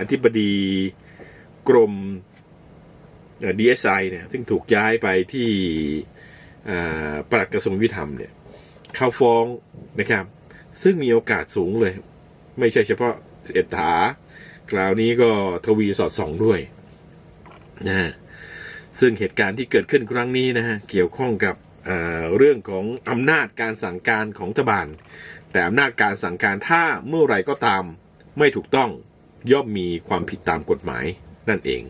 อธิบดีกรมดีเอสไอเนี่ยซึ่งถูกย้ายไปที่ปลัดกระทรวงยุติธรรมเนี่ยเข้าฟ้องนะครับ ซึ่งมีโอกาสสูงเลย ไม่ใช่เฉพาะเอ็ดถาคราวนี้ก็ทวีสอดส่องด้วยนะฮะซึ่งเหตุการณ์ที่เกิดขึ้นครั้งนี้นะฮะเกี่ยวข้องกับเรื่องของอำนาจการสั่งการของรัฐบาล แต่อำนาจการสั่งการถ้าเมื่อไรก็ตามไม่ถูกต้อง ย่อมมีความผิดตามกฎหมายนั่นเอง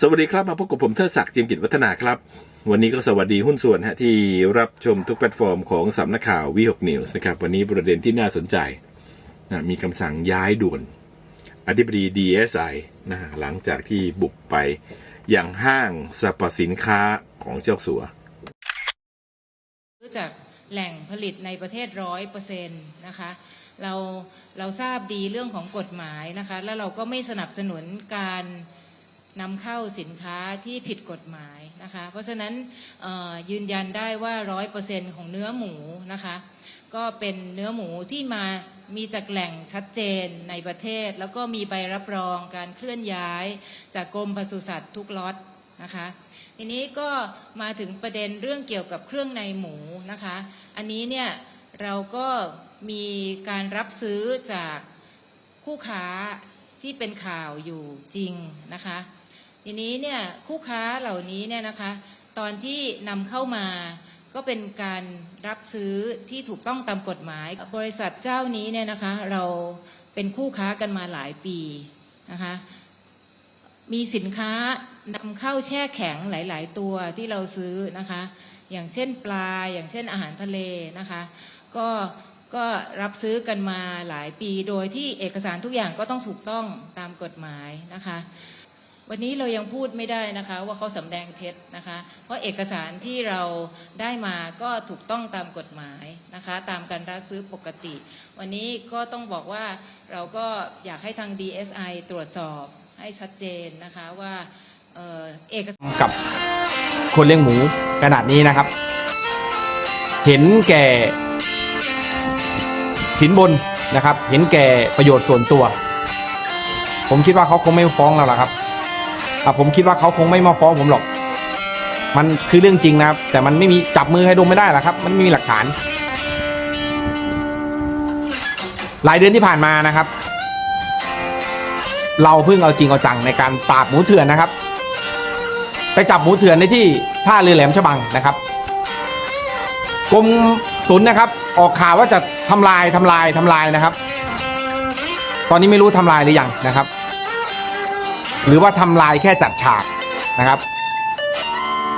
สวัสดีครับมาพบกับผมเทิดศักดิ์จิมกิจวัฒนาครับ วันนี้ก็สวัสดีหุ้นส่วนฮะที่รับชมทุกแพลตฟอร์มของสำนักข่าววีหกนิวส์นะครับ วันนี้ประเด็นที่น่าสนใจนะมีคำสั่งย้ายด่วน อธิบดี DSI นะหลังจากที่บุกไปอยังห้างสรรพสินค้าของเจ้าสัว จากแหล่งผลิตในประเทศร้อยเปอร์เซ็นต์นะคะเราเราทราบดีเรื่องของกฎหมายนะคะแล้วเราก็ไม่สนับสนุนการนำเข้าสินค้าที่ผิดกฎหมายนะคะเพราะฉะนั้นยืนยันได้ว่าร้อยเปอร์เซ็นต์ของเนื้อหมูนะคะก็เป็นเนื้อหมูที่มามีจากแหล่งชัดเจนในประเทศ แล้วก็มีใบรับรองการเคลื่อนย้ายจากกรมปศุสัตว์ทุกล็อตนะคะ ทีนี้ก็มาถึงประเด็นเรื่องเกี่ยวกับเครื่องในหมูนะคะ อันนี้เนี่ยเราก็มีการรับซื้อจากคู่ค้าที่เป็นข่าวอยู่จริงนะคะ ทีนี้เนี่ยคู่ค้าเหล่านี้เนี่ยนะคะ ตอนที่นำเข้ามาก็เป็นการรับซื้อที่ถูกต้องตามกฎหมาย บริษัทเจ้านี้เนี่ยนะคะเราเป็นคู่ค้ากันมาหลายปีนะคะ มีสินค้า นำเข้าแช่แข็งหลาย ๆ ตัวที่เราซื้อนะคะ อย่างเช่นปลาอย่างเช่นอาหารทะเลนะคะ ก็ก็รับซื้อกันมาหลายปีโดยที่เอกสารทุกอย่างก็ต้องถูกต้องตามกฎหมายนะคะ วันนี้เรายังพูดไม่ได้นะคะ ว่าเขาสำแดงเท็จนะคะ เพราะเอกสารที่เราได้มาก็ถูกต้องตามกฎหมายนะคะ ตามการรับซื้อปกติ วันนี้ก็ต้องบอกว่าเราก็อยากให้ทาง DSI ตรวจสอบให้ชัดเจนนะคะว่า เอกกับคนเลี้ยงหมูขนาดนี้นะครับ เห็นแก่สินบนนะครับ เห็นแก่ประโยชน์ส่วนตัว ผมคิดว่าเขาคงไม่ฟ้องเราหรอกครับอะผมคิดว่าเขาคงไม่มาฟ้องผมหรอก มันคือเรื่องจริงนะครับ แต่มันไม่มีจับมือให้ดมไม่ได้หรอกครับ มันไม่มีหลักฐาน หลายเดือนที่ผ่านมานะครับ เราเพิ่งเอาจริงเอาจังในการปราบหมูเถื่อนนะครับ ไปจับหมูเถื่อนในที่ท่าเรือแหลมฉบังนะครับกรมศุลนะครับ ออกข่าวว่าจะทำลายทำลายทำลายนะครับ ตอนนี้ไม่รู้ทำลายหรือยังนะครับ หรือว่าทำลายแค่จัดฉากนะครับ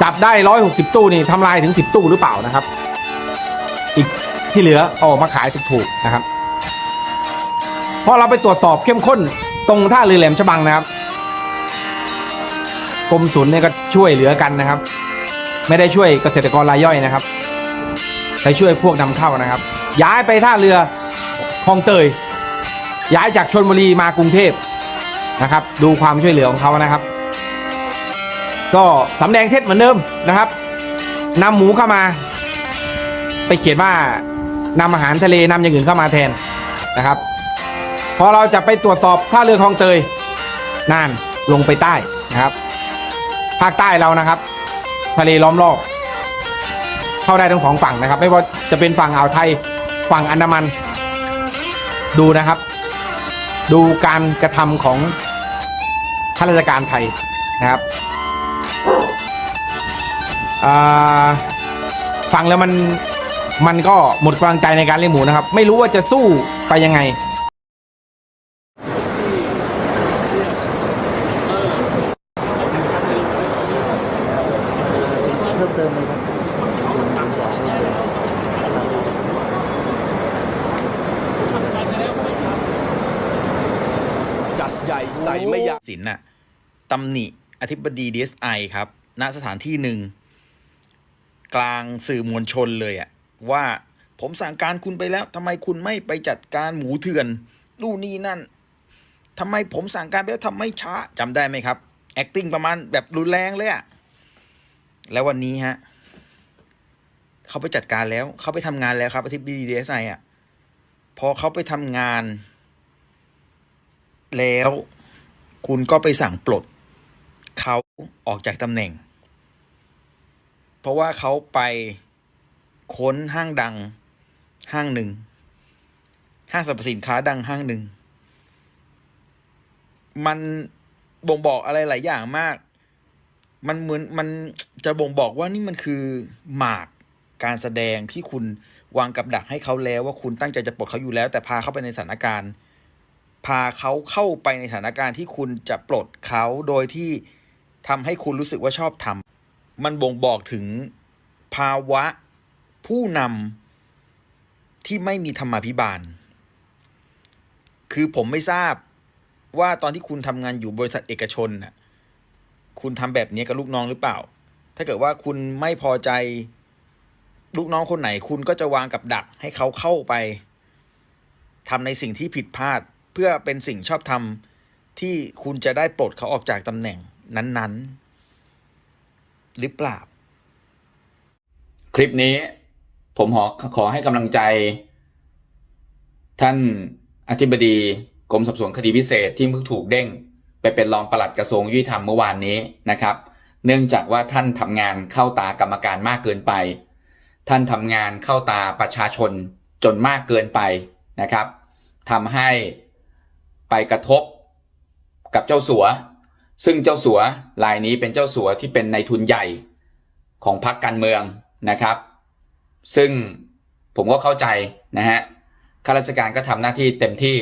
จับได้ร้อยหกสิบตู้นี่ทำลายถึงสิบตู้หรือเปล่านะครับ อีกที่เหลืออออกมาขายถูกๆนะครับพอเราไปตรวจสอบเข้มข้นตรงท่าเรือแหลมฉบังนะครับ กรมศุลเนี่ยก็ช่วยเหลือกันนะครับ ไม่ได้ช่วยเกษตรกรรายย่อยนะครับไปช่วยพวกนำเข้านะครับ ย้ายไปท่าเรือคลองเตย ย้ายจากชนบุรีมากรุงเทพนะครับ ดูความช่วยเหลือของเขานะครับ ก็สำแดงเท็จเหมือนเดิมนะครับนำหมูเข้ามา ไปเขียนว่านำอาหารทะเลนำอย่างอื่นเข้ามาแทนนะครับ พอเราจะไปตรวจสอบท่าเรือคลองเตยน่านลงไปใต้นะครับ ภาคใต้เรานะครับ ทะเลล้อมรอบเข้าได้ทั้งสองฝั่งนะครับ ไม่ว่าจะเป็นฝั่งอ่าวไทยฝั่งอันดามัน ดูนะครับ ดูการกระทำของข้าราชการไทยนะครับอ่าฟังแล้วมันมันก็หมดกำลังใจในการเลี้ยงหมูนะครับ ไม่รู้ว่าจะสู้ไปยังไง เพิ่มเติมเลยครับ จัดใหญ่ใส่ไม่ยั้ง สินน่ะ ตำหนิอธิบดี DSI ครับ ณสถานที่หนึ่ง กลางสื่อมวลชนเลยอะว่าผมสั่งการคุณไปแล้วทำไมคุณไม่ไปจัดการหมูเถื่อนนู่นนี่นั่นทำไมผมสั่งการไปแล้วทำไม่ช้าจำได้ไหมครับ acting ประมาณแบบรุนแรงเลยอะแล้ววันนี้ฮะเขาไปจัดการแล้วเขาไปทำงานแล้วครับอธิบดีดีเอสไออะพอเขาไปทำงาน แล้วคุณก็ไปสั่งปลด ออกจากตำแหน่ง เพราะว่าเขาไปค้นห้างดังห้างหนึ่ง ห้างสรรพสินค้าดังห้างหนึ่ง มันบ่งบอกอะไรหลายอย่างมาก มันเหมือนมันจะบ่งบอกว่านี่มันคือหมากการแสดงที่คุณวางกับดักให้เขาแล้วว่าคุณตั้งใจจะปลดเขาอยู่แล้ว แต่พาเขาไปในสถานการณ์ พาเขาเข้าไปในสถานการณ์ที่คุณจะปลดเขาโดยที่ ทำให้คุณรู้สึกว่าชอบทำมันบ่งบอกถึงภาวะผู้นำที่ไม่มีธรรมาภิบาล คือผมไม่ทราบว่าตอนที่คุณทำงานอยู่บริษัทเอกชนน่ะ คุณทำแบบนี้กับลูกน้องหรือเปล่า ถ้าเกิดว่าคุณไม่พอใจลูกน้องคนไหน คุณก็จะวางกับดักให้เขาเข้าไปทำในสิ่งที่ผิดพลาด เพื่อเป็นสิ่งชอบธรรมที่คุณจะได้ปลดเขาออกจากตำแหน่ง นั้น ๆ หรือเปล่า คลิปนี้ผมขอขอให้กำลังใจ ท่านอธิบดีกรมสอบสวนคดีพิเศษที่เพิ่งถูกเด้ง ไปเป็นรองปลัดกระทรวงยุติธรรมเมื่อวานนี้นะครับ เนื่องจากว่าท่านทำงานเข้าตากรรมการมากเกินไป ท่านทำงานเข้าตาประชาชนจนมากเกินไปนะครับทำให้ไปกระทบกับเจ้าสัว ซึ่งเจ้าสัวรายนี้เป็นเจ้าสัวที่เป็นในทุนใหญ่ของพรรคการเมืองนะครับ ซึ่งผมก็เข้าใจนะฮะข้าราชการก็ทำหน้าที่เต็มที่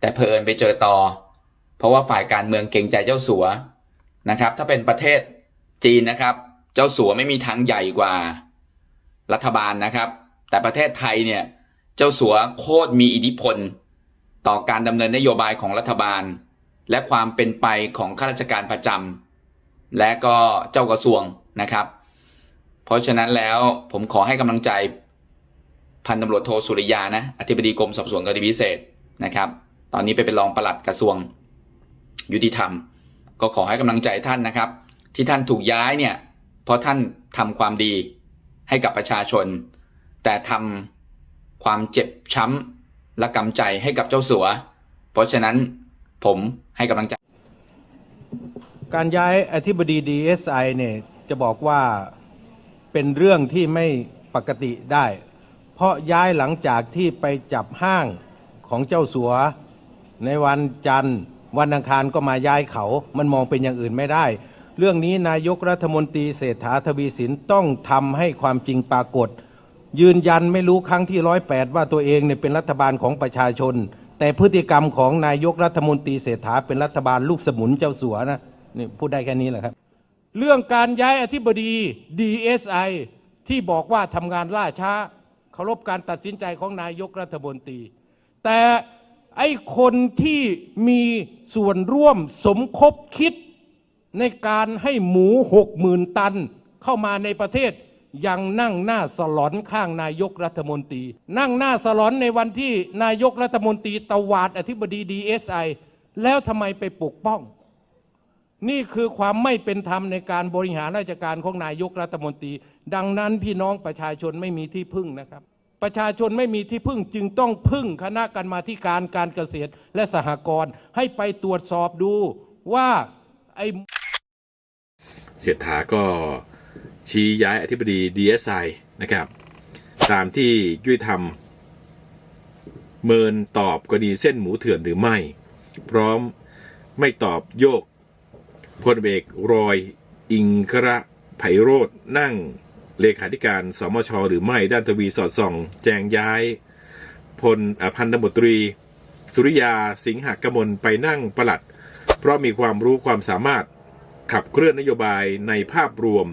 แต่เพอเอิญไปเจอต่อ เพราะว่าฝ่ายการเมืองเก่งใจเจ้าสัวนะครับ ถ้าเป็นประเทศจีนนะครับ เจ้าสัวไม่มีทางใหญ่กว่ารัฐบาลนะครับ แต่ประเทศไทยเนี่ย เจ้าสัวโคตรมีอิทธิพล ต่อการดำเนินนโยบายของรัฐบาล และความเป็นไปของข้าราชการประจำและก็เจ้ากระทรวงนะครับ เพราะฉะนั้นแล้วผมขอให้กำลังใจพันตำรวจโทสุริยานะอธิบดีกรมสอบสวนคดีพิเศษนะครับ ตอนนี้ไปเป็นรองปลัดกระทรวงยุติธรรม ก็ขอให้กำลังใจท่านนะครับ ที่ท่านถูกย้ายเนี่ยเพราะท่านทำความดีให้กับประชาชน แต่ทำความเจ็บช้ำและกำใจให้กับเจ้าสัว เพราะฉะนั้น ผมให้กำลังใจ การย้ายอธิบดี DSI เนี่ยจะบอกว่าเป็นเรื่องที่ไม่ปกติได้ เพราะย้ายหลังจากที่ไปจับห้างของเจ้าสัว ในวันจันทร์ วันอังคารก็มาย้ายเขา มันมองเป็นอย่างอื่นไม่ได้ เรื่องนี้นายกรัฐมนตรีเศรษฐาทวีสินต้องทำให้ความจริงปรากฏ ยืนยันไม่รู้ครั้งที่ร้อยแปดว่าตัวเองเนี่ยเป็นรัฐบาลของประชาชน แต่พฤติกรรมของนายกรัฐมนตรีเศรษฐาเป็นรัฐบาลลูกสมุนเจ้าสัวนะนี่พูดได้แค่นี้แหละครับ เรื่องการย้ายอธิบดี DSI ที่บอกว่าทำงานล่าช้าเคารพการตัดสินใจของนายกรัฐมนตรี แต่ไอ้คนที่มีส่วนร่วมสมคบคิดในการให้หมูหกหมื่นตันเข้ามาในประเทศ ยังนั่งหน้าสลอนข้างนายกรัฐมนตรี นั่งหน้าสลอนในวันที่นายกรัฐมนตรีตวาดอธิบดีดีเอสไอแล้วทำไมไปปกป้อง นี่คือความไม่เป็นธรรมในการบริหารราชการของนายกรัฐมนตรี ดังนั้นพี่น้องประชาชนไม่มีที่พึ่งนะครับ ประชาชนไม่มีที่พึ่งจึงต้องพึ่งคณะกรรมาการการเกษตรและสหกรณ์ให้ไปตรวจสอบดูว่าไอเศรษฐาก็ ชี้ย้ายอธิบดี DSI นะครับ ตามที่ยุติธรรมเมินตอบกรณีเส้นหมูเถื่อนหรือไม่ พร้อมไม่ตอบโยกพลเอกรอย อิงคระไพโรธนั่งเลขาธิการสมชหรือไม่ด้านทวีสอดส่อง แจงย้ายพลพันธบตรี สุริยาสิงหกมลไปนั่งประหลัด เพราะมีความรู้ความสามารถขับเคลื่อนนโยบายในภาพรวม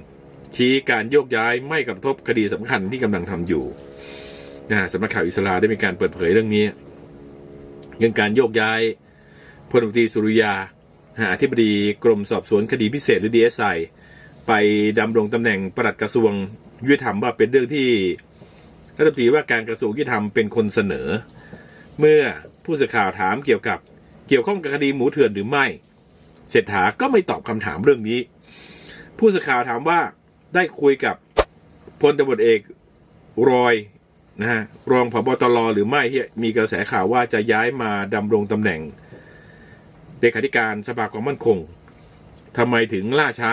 ชี้การโยกย้ายไม่กระทบคดีสำคัญที่กำลังทำอยู่นะสำนักข่าวอิสราได้มีการเปิดเผยเรื่องนี้เรื่องการโยกย้ายพลตรีสุริยาอธิบดีกรมสอบสวนคดีพิเศษหรือ DSI ไปดำรงตำแหน่งปลัดกระทรวงยุติธรรมว่าเป็นเรื่องที่รัฐมนตรีว่าการกระทรวงยุติธรรมเป็นคนเสนอ เมื่อผู้สื่อข่าวถามเกี่ยวกับเกี่ยวข้องกับคดีหมูเถื่อนหรือไม่เศรษฐาก็ไม่ตอบคำถามเรื่องนี้ ผู้สื่อข่าวถามว่า ได้คุยกับพลตำรวจเอกรอยนะฮะรองผบตรหรือไม่ที่มีกระแสข่าวว่าจะย้ายมาดำรงตำแหน่งเลขาธิการสภาความมั่นคงทำไมถึงล่าช้า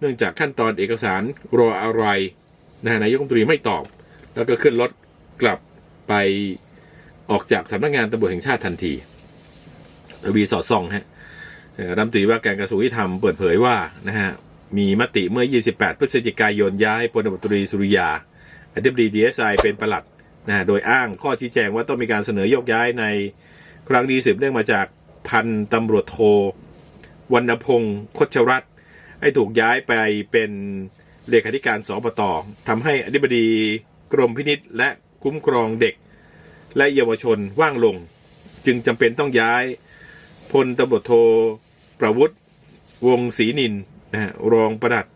เนื่องจากขั้นตอนเอกสารรออะไรนะนายกรัฐมนตรีไม่ตอบ แล้วก็ขึ้นรถกลับไปออกจากสำนักงานตำรวจแห่งชาติทันทีทวีสอดส่องฮะรัฐมนตรีว่าการกระทรวงยุติธรรมเปิดเผยว่านะฮะ มีมติเมื่อ 28 พฤศจิกายนย้ายพลตตรีสุริยาอธิบดีดีเอสไอเป็นประหลัดนะฮะโดยอ้างข้อชี้แจงว่าต้องมีการเสนอยกย้ายในครั้งนี้สืบเนื่องมาจากพันตำรวจโทวรรณพงศ์คชรัตให้ถูกย้ายไปเป็นเลขาธิการสปตทำให้อธิบดีกรมพินิษและคุ้มครองเด็ก และเยาวชนว่างลง จึงจำเป็นต้องย้ายพลตำรวจโทประวุฒิวงศรีนิน นะรองประหลัด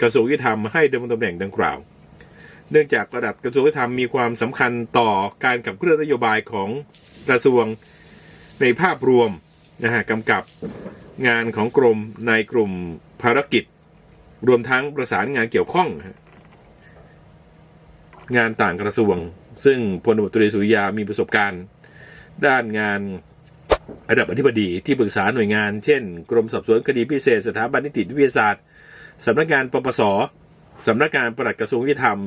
กระทรวงยุติธรรมให้ดำรงตำแหน่งดังกล่าว เนื่องจากระดับกระทรวงยุติธรรมมีความสำคัญต่อการขับเคลื่อนนโยบายของกระทรวงในภาพรวมนะฮะกำกับงานของกรมในกลุ่มภารกิจ รวมทั้งประสานงานเกี่ยวข้อง งานต่างกระทรวง ซึ่งพลตรีสุริยามีประสบการณ์ ด้านงาน ระดับอธิบดีที่ปรึกษาหน่วยงาน เช่น กรมสอบสวนคดีพิเศษ สถาบันนิติวิทยาศาสตร์สำนักงานปปสสำนักงานปลัดกระทรวงยุติธรรม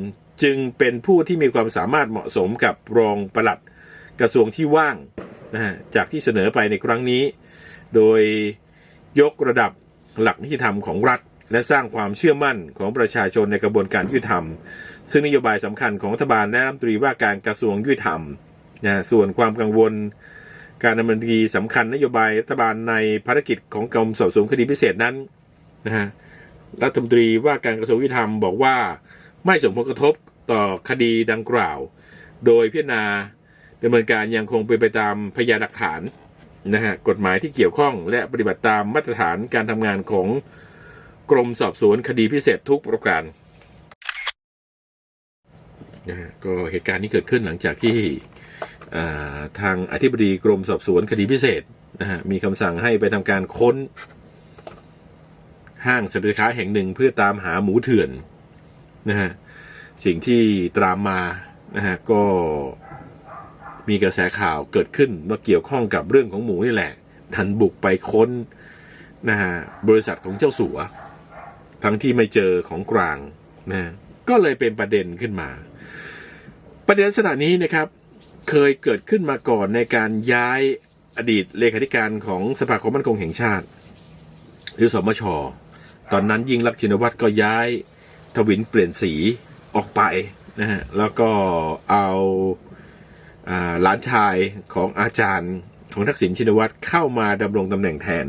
จึงเป็นผู้ที่มีความสามารถเหมาะสมกับรองปลัดกระทรวงที่ว่างนะฮะจากที่เสนอไปในครั้งนี้ โดยยกระดับหลักนิติธรรมของรัฐ และสร้างความเชื่อมั่นของประชาชนในกระบวนการยุติธรรม ซึ่งนโยบายสำคัญของรัฐบาลและรัฐมนตรีว่าการกระทรวงยุติธรรมนะส่วนความกังวล การดำเนินคดีสำคัญนโยบายรัฐบาลในภารกิจของกรมสอบสวนคดีพิเศษนั้นนะฮะรัฐมนตรีว่าการกระทรวงยุติธรรมบอกว่าไม่ส่งผลกระทบต่อคดีดังกล่าว โดยพิจารณาดำเนินการยังคงเป็นไปตามพยานหลักฐานนะฮะกฎหมายที่เกี่ยวข้องและปฏิบัติตามมาตรฐานการทำงานของกรมสอบสวนคดีพิเศษทุกประการนะฮะก็เหตุการณ์นี้เกิดขึ้นหลังจากที่ ทางอธิบดีกรมสอบสวนคดีพิเศษนะฮะมีคำสั่งให้ไปทำการค้น ห้างสรรพสินค้าแห่งหนึ่งเพื่อตามหาหมูเถื่อนนะฮะสิ่งที่ตามมานะฮะก็มีกระแสข่าวเกิดขึ้นว่าเกี่ยวข้องกับเรื่องของหมูนี่แหละทันบุกไปค้นนะฮะบริษัทของเจ้าสัว ทั้งที่ไม่เจอของกลางนะฮะก็เลยเป็นประเด็นขึ้นมา ประเด็นลักษณะนี้นะครับ เคยเกิดขึ้นมาก่อนในการย้ายอดีตเลขาธิการของสภาความมั่นคงแห่งชาติ หรือสมช ตอนนั้นยิ่งรักชินวัตรก็ย้ายทวินเปลี่ยนสีออกไปนะฮะแล้วก็เอาหลานชายของอาจารย์ของทักษิณชินวัตรเข้ามาดำรงตำแหน่งแทน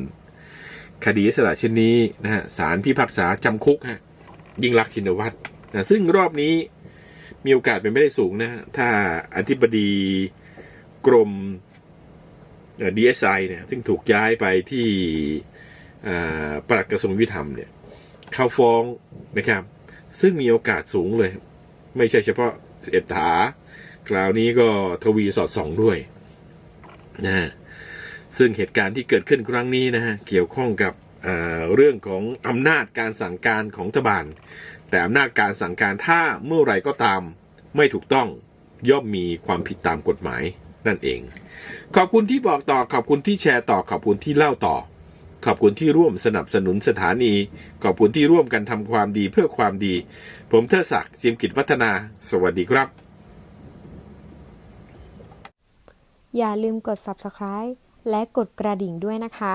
คดีสละเช่นนี้นะฮะศาลพิพากษาจำคุกฮะยิ่งรักชินวัตรนะซึ่งรอบนี้ มีโอกาสเป็นไม่ได้สูงนะฮะถ้าอธิบดีกรมดีเอสไอเนี่ย ซึ่งถูกย้ายไปที่ปลัดกระทรวงยุติธรรมเนี่ย เข้าฟ้องนะครับ ซึ่งมีโอกาสสูงเลย ไม่ใช่เฉพาะเอ็ดถาคราวนี้ก็ทวีสอดส่องด้วยนะฮะซึ่งเหตุการณ์ที่เกิดขึ้นครั้งนี้นะฮะ เกี่ยวข้องกับเรื่องของอำนาจการสั่งการของรัฐบาล แต่อำนาจการสั่งการถ้าเมื่อไรก็ตามไม่ถูกต้องย่อมมีความผิดตามกฎหมายนั่นเอง ขอบคุณที่บอกต่อขอบคุณที่แชร์ต่อขอบคุณที่เล่าต่อ ขอบคุณที่ร่วมสนับสนุนสถานี ขอบคุณที่ร่วมกันทำความดีเพื่อความดี ผมเทดศักดิ์เจียมกิจวัฒนา สวัสดีครับ อย่าลืมกด subscribe และกดกระดิ่งด้วยนะคะ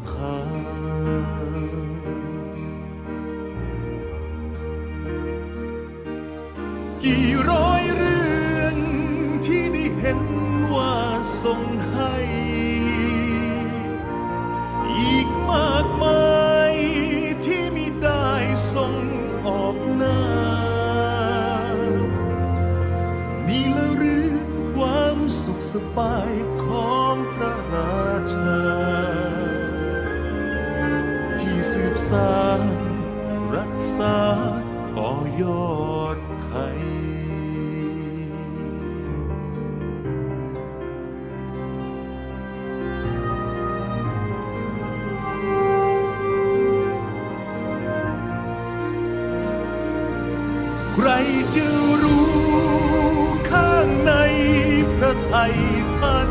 ท สืบสานรักษาต่อยอดไทยใครจะรู้ข้างในพระไทยท่าน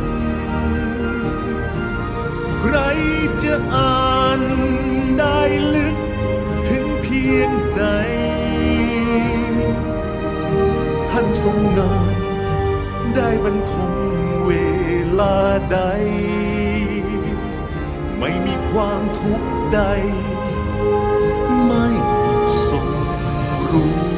ใครจะอ่าน ใด ท่านทรงงานได้บรรทมเวลาใด ไม่มีความทุกข์ใด ไม่ทรงรู้